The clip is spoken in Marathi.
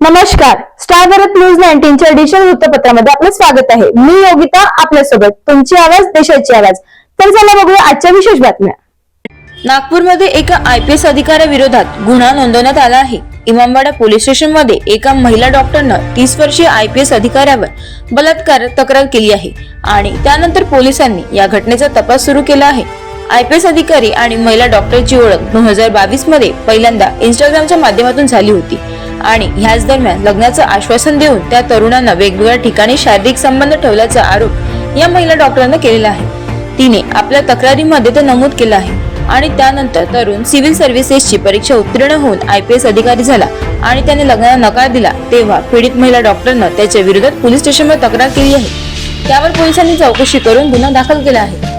नमस्कार. स्टार भारत न्यूज नाईन्टीनच्या डिजिटल वृत्तपत्रामध्ये आपलं स्वागत आहे. मी योगिता आपल्यासोबत तुमची आवाज देशाची आवाज. तर चला बघूया आजच्या विशेष बातम्या. नागपूरमध्ये एका आय पी एस अधिकाऱ्याविरोधात गुन्हा नोंदवण्यात आला आहे. इमामवाडा पोलीस स्टेशनमध्ये एका महिला डॉक्टरनं तीस वर्षीय आय पी एस अधिकाऱ्यावर बलात्कार तक्रार केली आहे आणि त्यानंतर पोलिसांनी या घटनेचा तपास सुरू केला आहे. आय पी एस अधिकारी आणि महिला डॉक्टरची ओळख दोन हजार बावीसमध्ये पहिल्यांदा इंस्टाग्रामच्या माध्यमातून झाली होती. आणि ह्याच दरम्यान लग्नाचं आश्वासन देऊन त्या तरुणांना वेगवेगळ्या ठिकाणी शारीरिक संबंध ठेवल्याचा आरोप या महिला डॉक्टरांना केलेला आहे. तिने आपल्या तक्रारीमध्ये ते नमूद केलं आहे आणि त्यानंतर तरुण सिव्हिल सर्व्हिसेसची परीक्षा उत्तीर्ण होऊन आय पी एस अधिकारी झाला आणि त्याने लग्नाला नकार दिला तेव्हा पीडित महिला डॉक्टरनं त्याच्या विरोधात पोलीस स्टेशनवर तक्रार केली आहे. त्यावर पोलिसांनी चौकशी करून गुन्हा दाखल केला आहे.